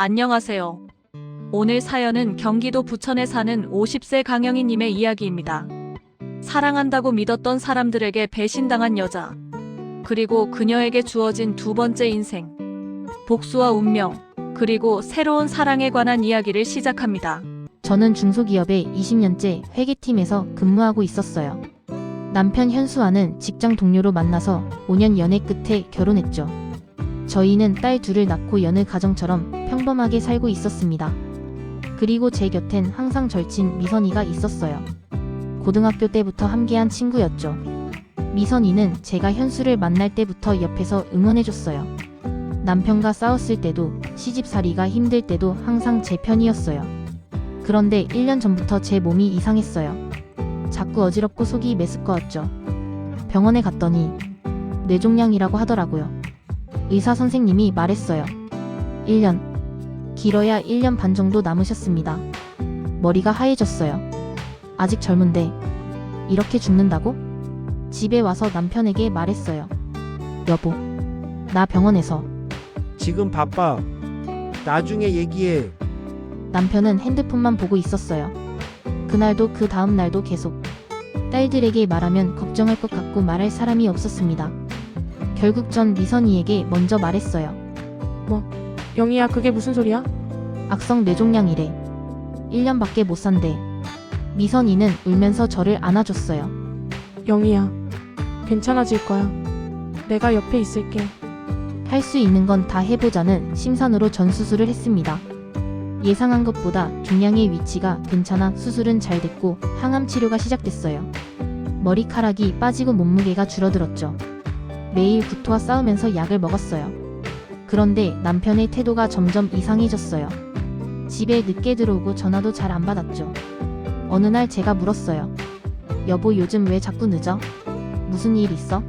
안녕하세요. 오늘 사연은 경기도 부천에 사는 50세 강영희님의 이야기입니다. 사랑한다고 믿었던 사람들에게 배신당한 여자. 그리고 그녀에게 주어진 두 번째 인생. 복수와 운명. 그리고 새로운 사랑에 관한 이야기를 시작합니다. 저는 중소기업의 20년째 회계팀에서 근무하고 있었어요. 남편 현수와는 직장 동료로 만나서 5년 연애 끝에 결혼했죠. 저희는 딸 둘을 낳고 여느 가정처럼 평범하게 살고 있었습니다. 그리고 제 곁엔 항상 절친 미선이가 있었어요. 고등학교 때부터 함께한 친구였죠. 미선이는 제가 현수를 만날 때부터 옆에서 응원해줬어요. 남편과 싸웠을 때도 시집살이가 힘들 때도 항상 제 편이었어요. 그런데 1년 전부터 제 몸이 이상했어요. 자꾸 어지럽고 속이 메스꺼웠죠. 병원에 갔더니 뇌종양이라고 하더라고요. 의사 선생님이 말했어요. 1년. 길어야 1년 반 정도 남으셨습니다. 머리가 하얘졌어요. 아직 젊은데 이렇게 죽는다고? 집에 와서 남편에게 말했어요. 여보, 나 병원에서 지금 바빠. 나중에 얘기해. 남편은 핸드폰만 보고 있었어요. 그날도 그 다음 날도 계속 딸들에게 말하면 걱정할 것 같고 말할 사람이 없었습니다. 결국 전 미선이에게 먼저 말했어요. 영희야 그게 무슨 소리야? 악성 뇌종양이래. 1년밖에 못 산대. 미선이는 울면서 저를 안아줬어요. 영희야 괜찮아질 거야 내가 옆에 있을게 할 수 있는 건 다 해보자는 심산으로 전 수술을 했습니다. 예상한 것보다 종양의 위치가 괜찮아 수술은 잘 됐고 항암 치료가 시작됐어요. 머리카락이 빠지고 몸무게가 줄어들었죠. 매일 구토와 싸우면서 약을 먹었어요. 그런데 남편의 태도가 점점 이상해졌어요. 집에 늦게 들어오고 전화도 잘 안 받았죠. 어느 날 제가 물었어요. 여보 요즘 왜 자꾸 늦어? 무슨 일 있어?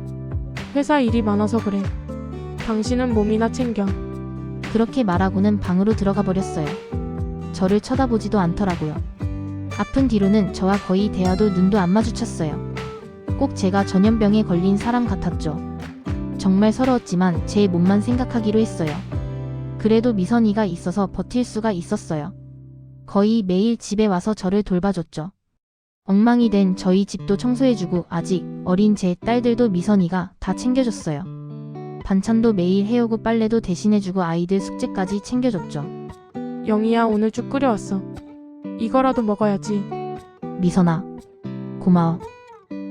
회사 일이 많아서 그래 당신은 몸이나 챙겨 그렇게 말하고는 방으로 들어가 버렸어요. 저를 쳐다보지도 않더라고요. 아픈 뒤로는 저와 거의 대화도 눈도 안 마주쳤어요. 꼭 제가 전염병에 걸린 사람 같았죠. 정말 서러웠지만 제 몸만 생각하기로 했어요. 그래도 미선이가 있어서 버틸 수가 있었어요. 거의 매일 집에 와서 저를 돌봐줬죠. 엉망이 된 저희 집도 청소해주고 아직 어린 제 딸들도 미선이가 다 챙겨줬어요. 반찬도 매일 해오고 빨래도 대신해주고 아이들 숙제까지 챙겨줬죠. 영희야 오늘 쭉 끓여왔어 이거라도 먹어야지 미선아, 고마워.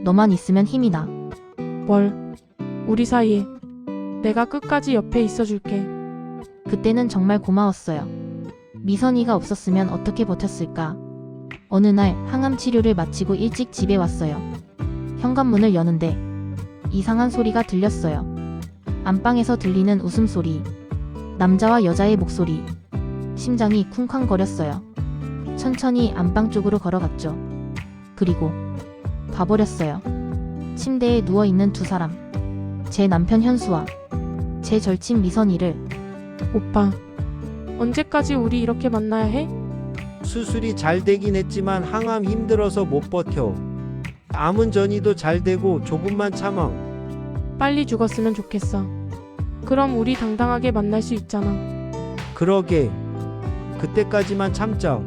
너만 있으면 힘이 나. 뭘 우리 사이에 내가 끝까지 옆에 있어줄게 그때는 정말 고마웠어요. 미선이가 없었으면 어떻게 버텼을까? 어느 날 항암 치료를 마치고 일찍 집에 왔어요. 현관문을 여는데 이상한 소리가 들렸어요. 안방에서 들리는 웃음소리. 남자와 여자의 목소리. 심장이 쿵쾅거렸어요. 천천히 안방 쪽으로 걸어갔죠. 그리고 봐버렸어요. 침대에 누워있는 두 사람. 제 남편 현수와 제 절친 미선이를 오빠 언제까지 우리 이렇게 만나야 해? 수술이 잘 되긴 했지만 항암 힘들어서 못 버텨. 암은 전이도 잘 되고 조금만 참아. 빨리 죽었으면 좋겠어 그럼 우리 당당하게 만날 수 있잖아 그러게. 그때까지만 참자.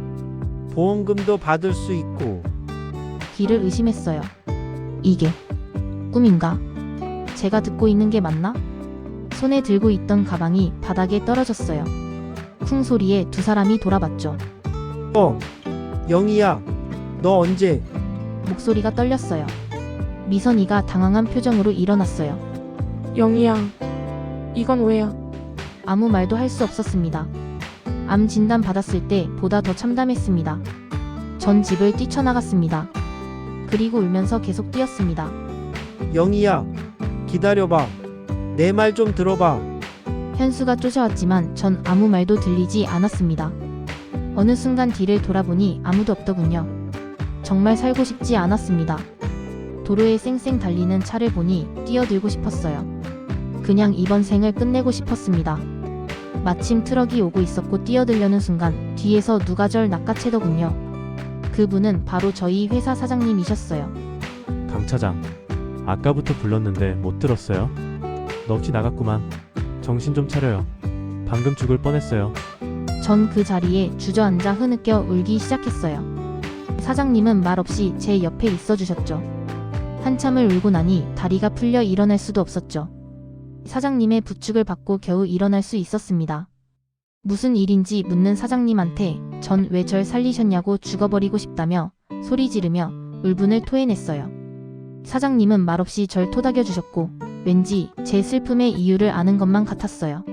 보험금도 받을 수 있고. 귀를 의심했어요. 이게 꿈인가? 제가 듣고 있는 게 맞나? 손에 들고 있던 가방이 바닥에 떨어졌어요. 쿵 소리에 두 사람이 돌아봤죠. 어. 영희야. 너 언제? 목소리가 떨렸어요. 미선이가 당황한 표정으로 일어났어요. 영희야 이건 왜야 아무 말도 할 수 없었습니다. 암 진단 받았을 때 보다 더 참담했습니다. 전 집을 뛰쳐나갔습니다. 그리고 울면서 계속 뛰었습니다. 영희야. 기다려봐. 내 말 좀 들어봐. 현수가 쫓아왔지만 전 아무 말도 들리지 않았습니다. 어느 순간 뒤를 돌아보니 아무도 없더군요. 정말 살고 싶지 않았습니다. 도로에 쌩쌩 달리는 차를 보니 뛰어들고 싶었어요. 그냥 이번 생을 끝내고 싶었습니다. 마침 트럭이 오고 있었고 뛰어들려는 순간 뒤에서 누가 절 낚아채더군요. 그분은 바로 저희 회사 사장님이셨어요. 강 차장, 아까부터 불렀는데 못 들었어요? 넋이 나갔구만. 정신 좀 차려요. 방금 죽을 뻔했어요. 전 그 자리에 주저앉아 흐느껴 울기 시작했어요. 사장님은 말없이 제 옆에 있어 주셨죠. 한참을 울고 나니 다리가 풀려 일어날 수도 없었죠. 사장님의 부축을 받고 겨우 일어날 수 있었습니다. 무슨 일인지 묻는 사장님한테 전 왜 절 살리셨냐고 죽어버리고 싶다며 소리 지르며 울분을 토해냈어요. 사장님은 말없이 절 토닥여 주셨고 왠지 제 슬픔의 이유를 아는 것만 같았어요.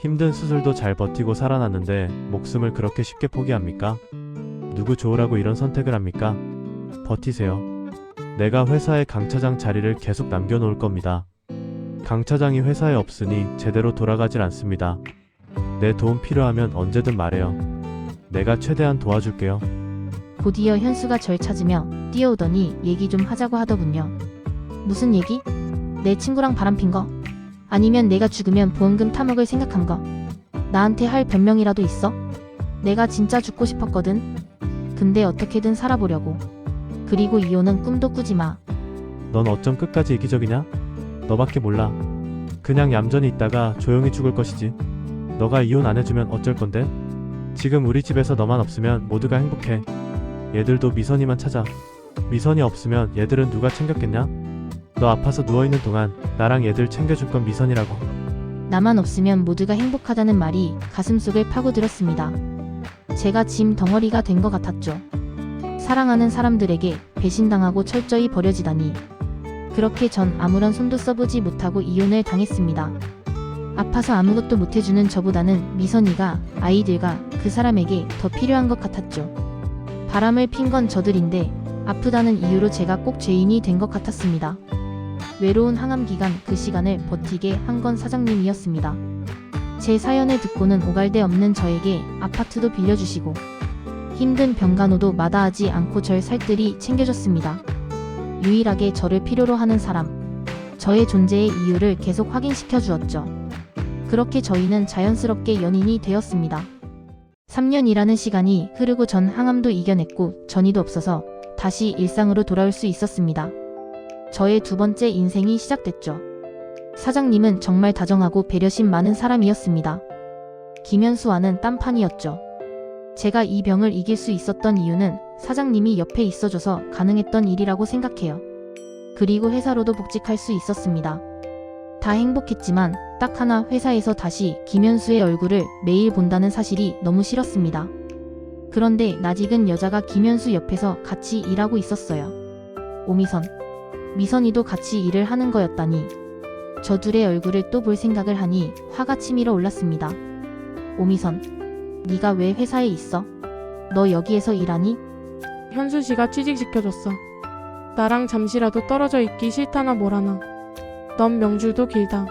힘든 수술도 잘 버티고 살아났는데 목숨을 그렇게 쉽게 포기합니까? 누구 좋으라고 이런 선택을 합니까? 버티세요. 내가 회사에 강 차장 자리를 계속 남겨놓을 겁니다. 강 차장이 회사에 없으니 제대로 돌아가질 않습니다. 내 도움 필요하면 언제든 말해요. 내가 최대한 도와줄게요. 곧이어 현수가 절 찾으며 뛰어오더니 얘기 좀 하자고 하더군요. 무슨 얘기? 내 친구랑 바람핀 거? 아니면 내가 죽으면 보험금 타먹을 생각한 거? 나한테 할 변명이라도 있어? 내가 진짜 죽고 싶었거든. 근데 어떻게든 살아보려고. 그리고 이혼은 꿈도 꾸지 마. 넌 어쩜 끝까지 이기적이냐? 너밖에 몰라. 그냥 얌전히 있다가 조용히 죽을 것이지. 너가 이혼 안 해주면 어쩔 건데? 지금 우리 집에서 너만 없으면 모두가 행복해. 얘들도 미선이만 찾아. 미선이 없으면 얘들은 누가 챙겼겠냐? 너 아파서 누워있는 동안 나랑 얘들 챙겨줄 건 미선이라고. 나만 없으면 모두가 행복하다는 말이 가슴속을 파고들었습니다. 제가 짐 덩어리가 된 것 같았죠. 사랑하는 사람들에게 배신당하고 철저히 버려지다니. 그렇게 전 아무런 손도 써보지 못하고 이혼을 당했습니다. 아파서 아무것도 못해주는 저보다는 미선이가 아이들과 그 사람에게 더 필요한 것 같았죠. 바람을 핀 건 저들인데 아프다는 이유로 제가 꼭 죄인이 된 것 같았습니다. 외로운 항암 기간 그 시간을 버티게 한 건 사장님이었습니다. 제 사연을 듣고는 오갈데 없는 저에게 아파트도 빌려주시고 힘든 병간호도 마다하지 않고 절 살뜰히 챙겨줬습니다. 유일하게 저를 필요로 하는 사람, 저의 존재의 이유를 계속 확인시켜 주었죠. 그렇게 저희는 자연스럽게 연인이 되었습니다. 3년이라는 시간이 흐르고 전 항암도 이겨냈고 전이도 없어서 다시 일상으로 돌아올 수 있었습니다. 저의 두 번째 인생이 시작됐죠. 사장님은 정말 다정하고 배려심 많은 사람이었습니다. 김현수와는 딴판이었죠. 제가 이 병을 이길 수 있었던 이유는 사장님이 옆에 있어줘서 가능했던 일이라고 생각해요. 그리고 회사로도 복직할 수 있었습니다. 다 행복했지만 딱 하나 회사에서 다시 김현수의 얼굴을 매일 본다는 사실이 너무 싫었습니다. 그런데 낯익은 여자가 김현수 옆에서 같이 일하고 있었어요. 오미선. 미선이도 같이 일을 하는 거였다니. 저 둘의 얼굴을 또 볼 생각을 하니 화가 치밀어 올랐습니다. 오미선. 네가 왜 회사에 있어? 너 여기에서 일하니? 현수 씨가 취직시켜줬어. 나랑 잠시라도 떨어져 있기 싫다나 뭐라나. 넌 명줄도 길다.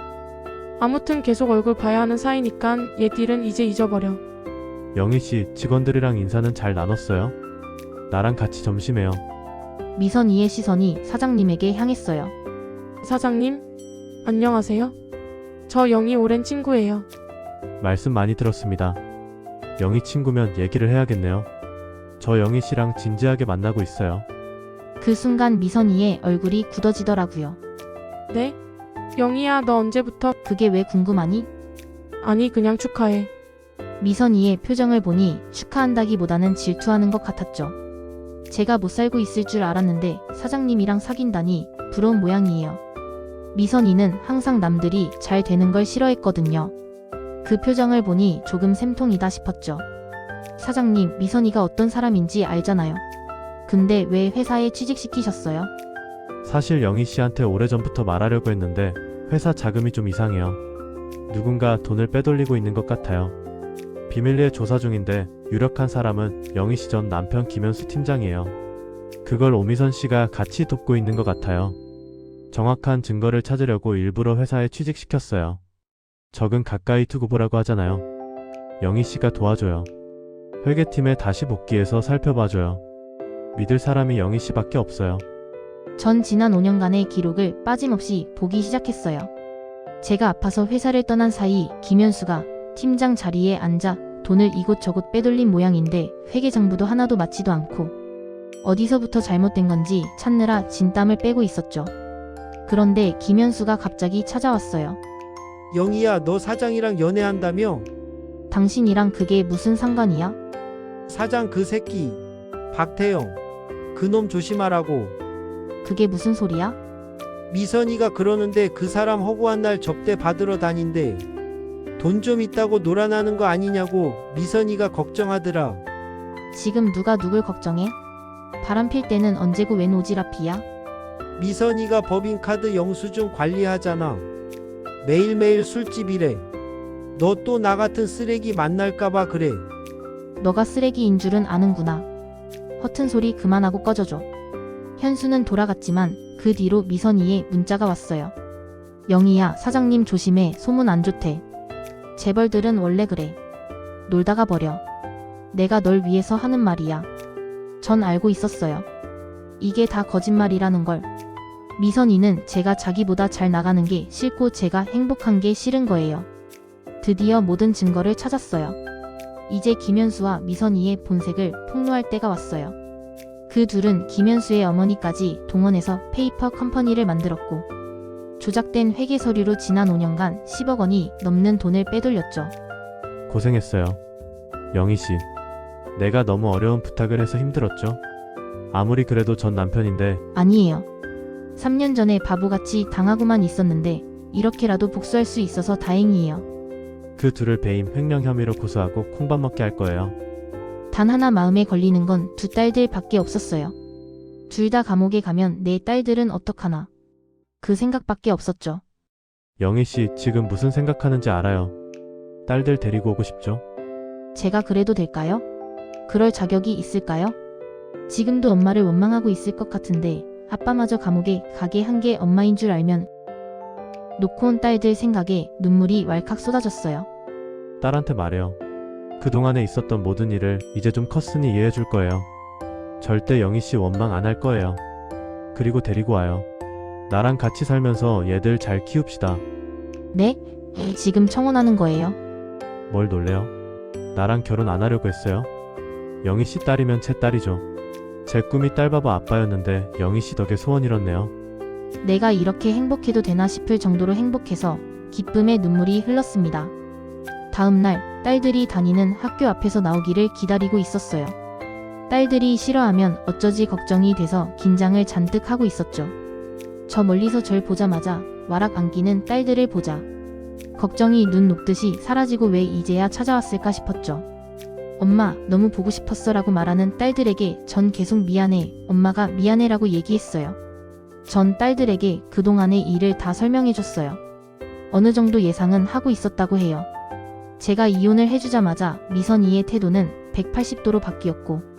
아무튼 계속 얼굴 봐야 하는 사이니깐 얘들은 이제 잊어버려. 영희 씨, 직원들이랑 인사는 잘 나눴어요? 나랑 같이 점심해요. 미선 이의 시선이 사장님에게 향했어요. 사장님, 안녕하세요. 저 영희 오랜 친구예요. 말씀 많이 들었습니다. 영희 친구면 얘기를 해야겠네요. 저 영희 씨랑 진지하게 만나고 있어요. 그 순간 미선이의 얼굴이 굳어지더라고요. 네? 영희야, 너 언제부터? 그게 왜 궁금하니? 아니, 그냥 축하해. 미선이의 표정을 보니 축하한다기보다는 질투하는 것 같았죠. 제가 못 살고 있을 줄 알았는데 사장님이랑 사귄다니 부러운 모양이에요. 미선이는 항상 남들이 잘 되는 걸 싫어했거든요. 그 표정을 보니 조금 샘통이다 싶었죠. 사장님, 미선이가 어떤 사람인지 알잖아요. 근데 왜 회사에 취직시키셨어요? 사실 영희 씨한테 오래전부터 말하려고 했는데 회사 자금이 좀 이상해요. 누군가 돈을 빼돌리고 있는 것 같아요. 비밀리에 조사 중인데 유력한 사람은 영희 씨 전 남편 김현수 팀장이에요. 그걸 오미선 씨가 같이 돕고 있는 것 같아요. 정확한 증거를 찾으려고 일부러 회사에 취직시켰어요. 적은 가까이 두고 보라고 하잖아요. 영희 씨가 도와줘요. 회계팀에 다시 복귀해서 살펴봐줘요. 믿을 사람이 영희 씨밖에 없어요. 전 지난 5년간의 기록을 빠짐없이 보기 시작했어요. 제가 아파서 회사를 떠난 사이 김현수가 팀장 자리에 앉아 돈을 이곳저곳 빼돌린 모양인데 회계장부도 하나도 맞지도 않고 어디서부터 잘못된 건지 찾느라 진땀을 빼고 있었죠. 그런데 김현수가 갑자기 찾아왔어요. 영희야, 너 사장이랑 연애한다며? 당신이랑 그게 무슨 상관이야? 사장 그 새끼. 박태영. 그놈 조심하라고. 그게 무슨 소리야? 미선이가 그러는데 그 사람 허구한 날 접대 받으러 다닌대. 돈 좀 있다고 놀아나는 거 아니냐고 미선이가 걱정하더라. 지금 누가 누굴 걱정해? 바람 필 때는 언제고 웬 오지랖이야? 미선이가 법인카드 영수증 관리하잖아. 매일매일 술집이래. 너 또 나 같은 쓰레기 만날까봐 그래. 너가 쓰레기인 줄은 아는구나. 허튼 소리 그만하고 꺼져줘. 현수는 돌아갔지만 그 뒤로 미선이의 문자가 왔어요. 영희야, 사장님 조심해. 소문 안 좋대. 재벌들은 원래 그래. 놀다가 버려. 내가 널 위해서 하는 말이야. 전 알고 있었어요. 이게 다 거짓말이라는 걸. 미선이는 제가 자기보다 잘 나가는 게 싫고 제가 행복한 게 싫은 거예요. 드디어 모든 증거를 찾았어요. 이제 김현수와 미선이의 본색을 폭로할 때가 왔어요. 그 둘은 김현수의 어머니까지 동원해서 페이퍼 컴퍼니를 만들었고 조작된 회계 서류로 지난 5년간 10억 원이 넘는 돈을 빼돌렸죠. 고생했어요. 영희 씨. 내가 너무 어려운 부탁을 해서 힘들었죠? 아무리 그래도 전 남편인데 아니에요. 3년 전에 바보같이 당하고만 있었는데 이렇게라도 복수할 수 있어서 다행이에요. 그 둘을 배임 횡령 혐의로 고소하고 콩밥 먹게 할 거예요. 단 하나 마음에 걸리는 건 두 딸들 밖에 없었어요. 둘 다 감옥에 가면 내 딸들은 어떡하나. 그 생각밖에 없었죠. 영희 씨 지금 무슨 생각하는지 알아요. 딸들 데리고 오고 싶죠? 제가 그래도 될까요? 그럴 자격이 있을까요? 지금도 엄마를 원망하고 있을 것 같은데 아빠마저 감옥에 가게 한 게 엄마인 줄 알면 놓고 온 딸들 생각에 눈물이 왈칵 쏟아졌어요. 딸한테 말해요. 그동안에 있었던 모든 일을 이제 좀 컸으니 이해해 줄 거예요. 절대 영희 씨 원망 안 할 거예요. 그리고 데리고 와요. 나랑 같이 살면서 얘들 잘 키웁시다. 네? 지금 청혼하는 거예요? 뭘 놀래요? 나랑 결혼 안 하려고 했어요? 영희 씨 딸이면 제 딸이죠. 제 꿈이 딸바보 아빠였는데 영희 씨 덕에 소원 이뤘네요. 내가 이렇게 행복해도 되나 싶을 정도로 행복해서 기쁨의 눈물이 흘렀습니다. 다음 날 딸들이 다니는 학교 앞에서 나오기를 기다리고 있었어요. 딸들이 싫어하면 어쩌지 걱정이 돼서 긴장을 잔뜩 하고 있었죠. 저 멀리서 절 보자마자 와락 안기는 딸들을 보자. 걱정이 눈 녹듯이 사라지고 왜 이제야 찾아왔을까 싶었죠. 엄마, 너무 보고 싶었어 라고 말하는 딸들에게 전 계속 미안해, 엄마가 미안해 라고 얘기했어요. 전 딸들에게 그동안의 일을 다 설명해줬어요. 어느 정도 예상은 하고 있었다고 해요. 제가 이혼을 해주자마자 미선이의 태도는 180도로 바뀌었고,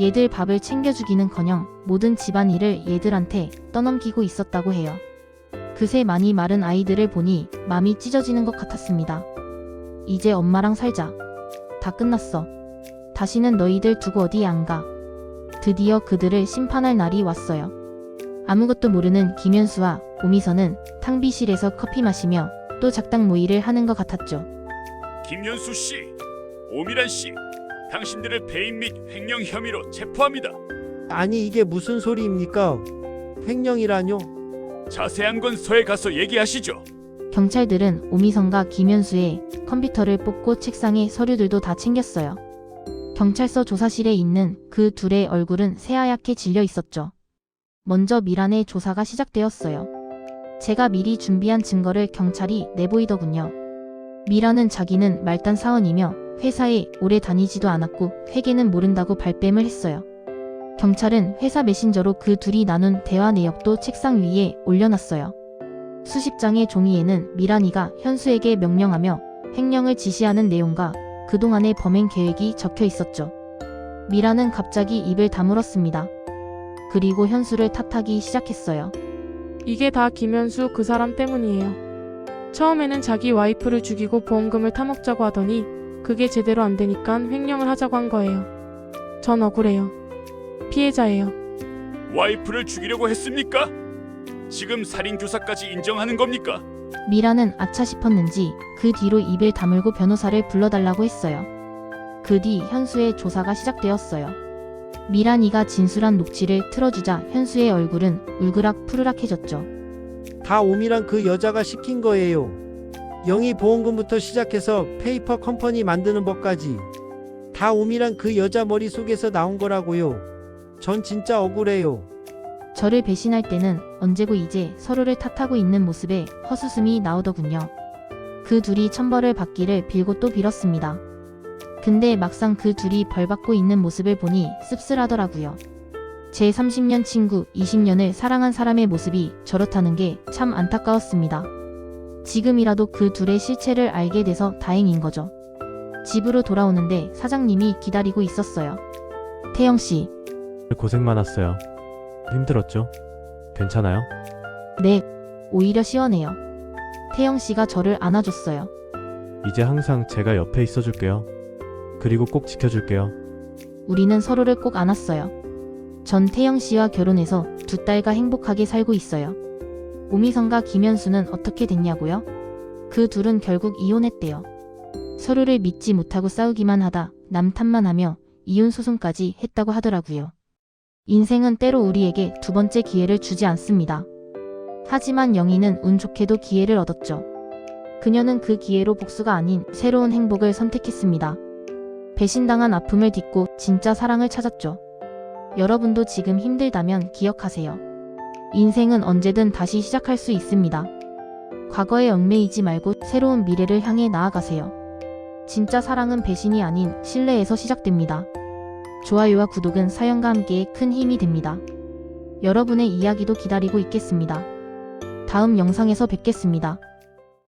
얘들 밥을 챙겨주기는 커녕 모든 집안일을 얘들한테 떠넘기고 있었다고 해요. 그새 많이 마른 아이들을 보니 마음이 찢어지는 것 같았습니다. 이제 엄마랑 살자. 다 끝났어. 다시는 너희들 두고 어디 안 가. 드디어 그들을 심판할 날이 왔어요. 아무것도 모르는 김현수와 오미선은 탕비실에서 커피 마시며 또 작당 모의를 하는 것 같았죠. 김현수 씨, 오미란 씨, 당신들을 배임 및 횡령 혐의로 체포합니다. 아니 이게 무슨 소리입니까? 횡령이라뇨? 자세한 건 서에 가서 얘기하시죠. 경찰들은 오미선과 김현수의 컴퓨터를 뽑고 책상에 서류들도 다 챙겼어요. 경찰서 조사실에 있는 그 둘의 얼굴은 새하얗게 질려 있었죠. 먼저 미란의 조사가 시작되었어요. 제가 미리 준비한 증거를 경찰이 내보이더군요. 미란은 자기는 말단 사원이며 회사에 오래 다니지도 않았고 회계는 모른다고 발뺌을 했어요. 경찰은 회사 메신저로 그 둘이 나눈 대화 내역도 책상 위에 올려놨어요. 수십 장의 종이에는 미란이가 현수에게 명령하며 횡령을 지시하는 내용과 그동안의 범행 계획이 적혀 있었죠. 미란은 갑자기 입을 다물었습니다. 그리고 현수를 탓하기 시작했어요. 이게 다 김현수 그 사람 때문이에요. 처음에는 자기 와이프를 죽이고 보험금을 타먹자고 하더니 그게 제대로 안 되니까 횡령을 하자고 한 거예요. 전 억울해요. 피해자예요. 와이프를 죽이려고 했습니까? 지금 살인 교사까지 인정하는 겁니까? 미라는 아차 싶었는지 그 뒤로 입을 다물고 변호사를 불러달라고 했어요. 그 뒤 현수의 조사가 시작되었어요. 미란이가 진술한 녹취를 틀어주자 현수의 얼굴은 울그락 푸르락해졌죠. 다 오미란 그 여자가 시킨 거예요. 영희 보험금부터 시작해서 페이퍼 컴퍼니 만드는 법까지 다 오미란 그 여자 머릿속에서 나온 거라고요. 전 진짜 억울해요. 저를 배신할 때는 언제고 이제 서로를 탓하고 있는 모습에 허수음이 나오더군요. 그 둘이 천벌을 받기를 빌고 또 빌었습니다. 근데 막상 그 둘이 벌 받고 있는 모습을 보니 씁쓸하더라고요. 제 30년 친구 20년을 사랑한 사람의 모습이 저렇다는 게 참 안타까웠습니다. 지금이라도 그 둘의 실체를 알게 돼서 다행인 거죠. 집으로 돌아오는데 사장님이 기다리고 있었어요. 태영 씨, 고생 많았어요. 힘들었죠? 괜찮아요? 네, 오히려 시원해요. 태영 씨가 저를 안아줬어요. 이제 항상 제가 옆에 있어줄게요. 그리고 꼭 지켜줄게요. 우리는 서로를 꼭 안았어요. 전 태영 씨와 결혼해서 두 딸과 행복하게 살고 있어요. 오미선과 김현수는 어떻게 됐냐고요? 그 둘은 결국 이혼했대요. 서로를 믿지 못하고 싸우기만 하다 남 탓만 하며 이혼 소송까지 했다고 하더라고요. 인생은 때로 우리에게 두 번째 기회를 주지 않습니다. 하지만 영희는 운 좋게도 기회를 얻었죠. 그녀는 그 기회로 복수가 아닌 새로운 행복을 선택했습니다. 배신당한 아픔을 딛고 진짜 사랑을 찾았죠. 여러분도 지금 힘들다면 기억하세요. 인생은 언제든 다시 시작할 수 있습니다. 과거에 얽매이지 말고 새로운 미래를 향해 나아가세요. 진짜 사랑은 배신이 아닌 신뢰에서 시작됩니다. 좋아요와 구독은 사연과 함께 큰 힘이 됩니다. 여러분의 이야기도 기다리고 있겠습니다. 다음 영상에서 뵙겠습니다.